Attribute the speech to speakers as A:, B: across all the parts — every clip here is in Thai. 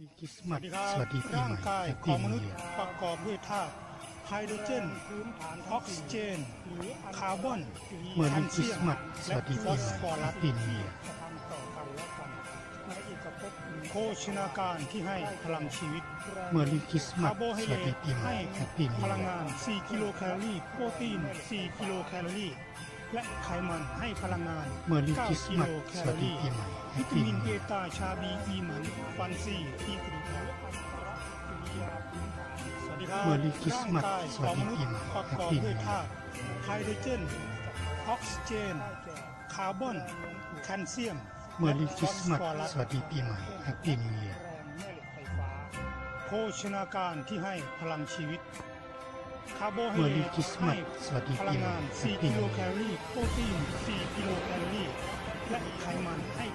A: รีคริสต์
B: ส
A: มา
B: วั
A: ส
B: สดีครับ
A: สวัสดีปี
B: ร่า
A: ให
B: ง
A: ม่
B: กาย
A: แฮป
B: ข
A: ปี้
B: องม
A: นิ
B: นุ
A: ว
B: ษย์
A: เยียร์
B: ประกอบด้วยธาตุไฮโดรเจนออกซิเจนคาร์บอน
A: เมื่อ
B: แค
A: รี
B: ล
A: คริ
B: เซี
A: ส
B: ย
A: ต์
B: ม
A: มาสส
B: และ
A: วัสดี
B: ฟ
A: ปี
B: อ
A: ให
B: ส
A: ม่
B: ฟอ
A: แฮ
B: รั
A: ป
B: ส
A: ปี้นิวเยียร์
B: โภชนาการที่ให้พลังชีวิต
A: เมื่อรีคริสต์มา
B: คา
A: ส
B: ร์โบไฮ
A: ส
B: เดร
A: วัสดี
B: ต
A: ปีใหม่
B: ให้
A: แฮปปี้นิ
B: พ
A: ว
B: ลัง
A: เยีย
B: งาน
A: ร์
B: 4กิโลแคลอรี่โปรตีน 4 กิโลแคลอรี่ และไขมันให้พลังงาน
A: เมื่อรีคริส
B: 9
A: ต์
B: กิ
A: มา
B: โล
A: ส
B: แค
A: ส
B: ล
A: วั
B: อ
A: สดี
B: รี่
A: ปีใหม่แฮ
B: วิ
A: ป
B: ตา
A: ปี้
B: มิ
A: นิ
B: น
A: ว
B: เบ
A: เยียร์
B: ต้าชาบีอีหมัน ฟันซีอีกรีสวัสดีครับ
A: เมื่อรีคริสต์มาสสวัสดี
B: มนุษ
A: ปีใหม่
B: ประกอบด้ว
A: ย
B: ธาตุไฮโดรเจน ออกซิเจน คาร์บอน แคลเซียม
A: เมื่อรีคริสต์มาส
B: ส
A: วัสดีปีใหม่แฮปปี้นิวเยียร์
B: โภชนาการที่ให้พลังชีวิตคาร์โบไฮ
A: เด
B: รตให้
A: สวัสดี
B: พลั
A: ปี
B: ง
A: ใหม่
B: งาน 4 กิโลแคลอรี่ โปรตีน 4 กิโลแคลอรี่ และไขมันให้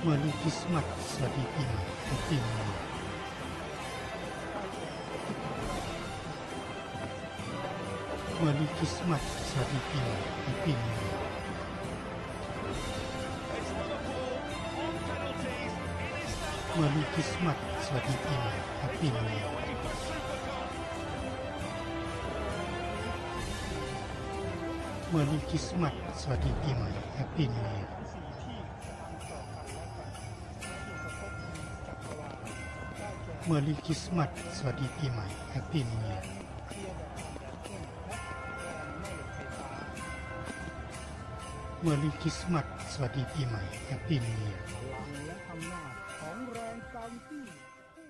A: เมื่อรีคริสต์มาสสวัสดีปีใหม่แฮปปี้นิวเมื่อรีคริสต์มาสสวัสดีปีใหม่แฮปปี้นิวเมื่อรีคริสต์มาสสวัสดีปีใหม่แฮปปี้นิวเมื่อรีคริสต์มาสสวัสดีปีใหม่แฮปปี้นิวเยียร์ เมื่อรีคริสต์มาสสวัสดีปีใหม่แฮปปี้นิวเยียร์เมื่อรีคริสต์มาสสวัสดีปีใหม่แฮปปี้นิวเยียร์